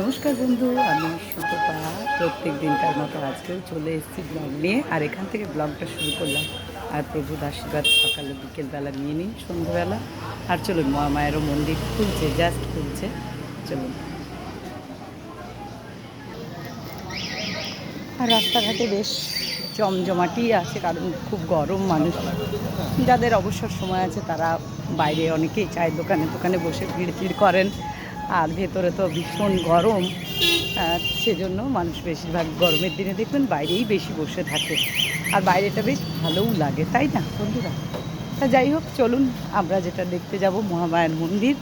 নমস্কার বন্ধু, আমি সুতপা। প্রত্যেক দিনকার মতো আজকেও চলে এসেছি ব্লগ নিয়ে, আর এখান থেকে ব্লগটা শুরু করলাম। আর প্রভুর আশীর্বাদ সকালে বিকেলবেলা নিয়ে নিই সন্ধ্যাবেলা। আর চলুন মা মায়েরও মন্দির খুলছে জাস্ট খুলছে। চলুন। আর রাস্তাঘাটে বেশ জমজমাটি আছে, কারণ খুব গরম মানুষ। যাদের অবসর সময় আছে, তারা বাইরে অনেকেই চায়ের দোকানে দোকানে বসে ভিড় ভিড় করেন। আর ভেতরে তো ভীষণ গরম সেজন্য মানুষ বেশিরভাগ গরমের দিনে দেখবেন বাইরেই বেশি বসে থাকে। আর বাইরেটা বেশ ভালোও লাগে, তাই না বন্ধুরা? তা যাই হোক, চলুন আমরা যেটা দেখতে যাব মহামায়ার মন্দির।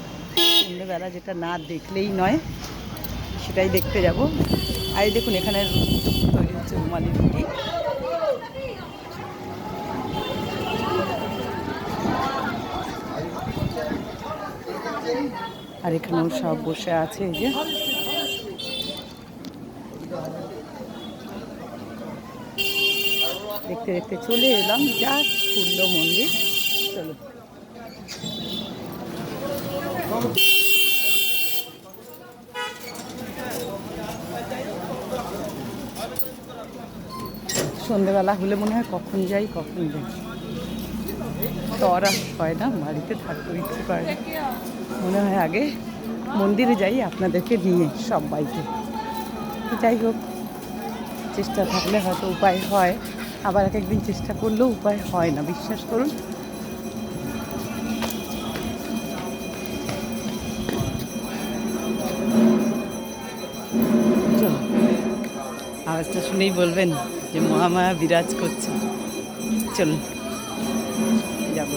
সন্ধ্যেবেলা যেটা না দেখলেই নয়, সেটাই দেখতে যাব। আর দেখুন, এখানে তৈরি হচ্ছে রুমালি রুটি। এখানেও সব বসে আছে, এই যে। দেখতে দেখতে চলে এলাম জাস্ট খুলল মন্দির। চলো। সন্ধেবেলা হলে মনে হয় কখন যাই কখন যাই। তো আর হয় না, বাড়িতে থাকতে ইচ্ছে করে মনে হয় আগে মন্দিরে যাই, আপনাদেরকে নিয়ে সব বাইকে যাই হোক, চেষ্টা থাকলে হয়তো উপায় হয়। আবার এক একদিন চেষ্টা করলেও উপায় হয় না, বিশ্বাস করুন। আওয়াজটা শুনেই বলবেন যে মহামায়া বিরাজ করছে। চলুন যাব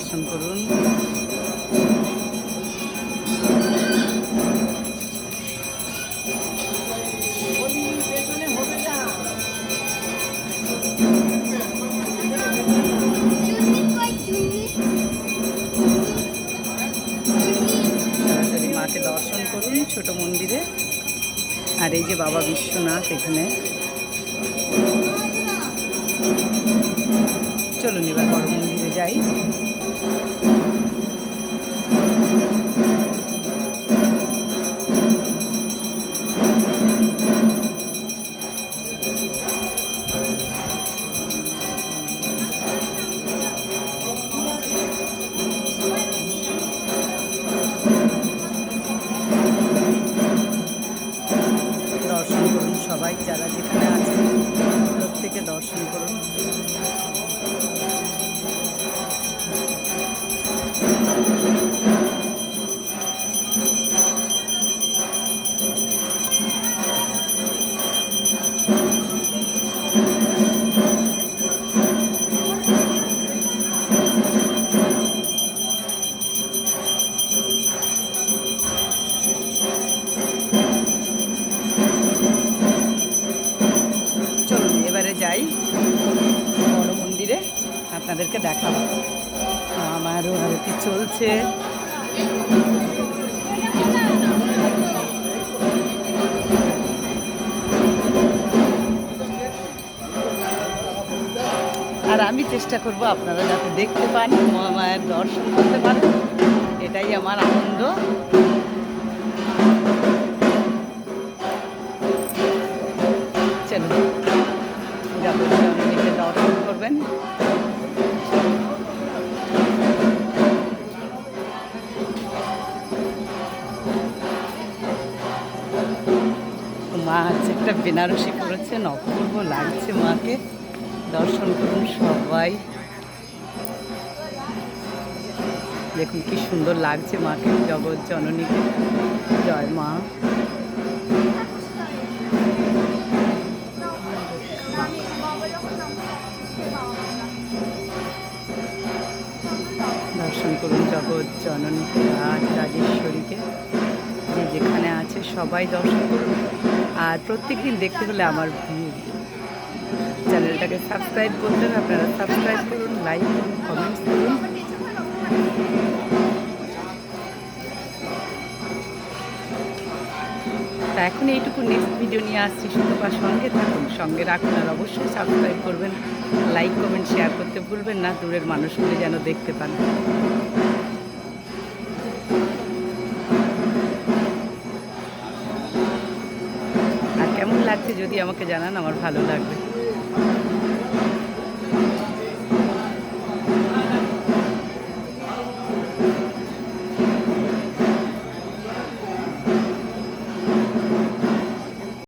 দর্শন করুন। মাকে দর্শন করুন ছোট মন্দিরে। আর এই যে বাবা বিশ্বনাথ এখানে। চলুন এবার বড় মন্দিরে। যাই। আপনাদেরকে দেখাবো। আমারও আরতি চলছে। আর আমি চেষ্টা করব আপনারা যাতে দেখতে পান, মহামায়ের দর্শন করতে পারেন। এটাই আমার আনন্দ। নিজে দর্শন করবেন। একটা বেনারসি করেছেন অপূর্ব লাগছে মাকে। দর্শন করুন সবাই। দেখুন কি সুন্দর লাগছে মাকে, জগৎ জননীকে। জয় মা। দর্শন করুন জগৎ জননীকে, রাজ রাজেশ্বরীকে। যে যেখানে আছে সবাই দর্শন করুন। আর প্রত্যেক দিন দেখতে হলে আমার চ্যানেলটাকে সাবস্ক্রাইব করবেন, আপনারা সাবস্ক্রাইব করুন লাইক করুন কমেন্টস করুন। তা এখন এইটুকু নেক্সট ভিডিও নিয়ে আসছি। সুতপার সঙ্গে থাকুন, সঙ্গে রাখুন আর অবশ্যই সাবস্ক্রাইব করবেন। লাইক কমেন্ট শেয়ার করতে ভুলবেন না, দূরের মানুষগুলি যেন দেখতে পান। যদি আমাকে জানান আমার ভালো লাগবে।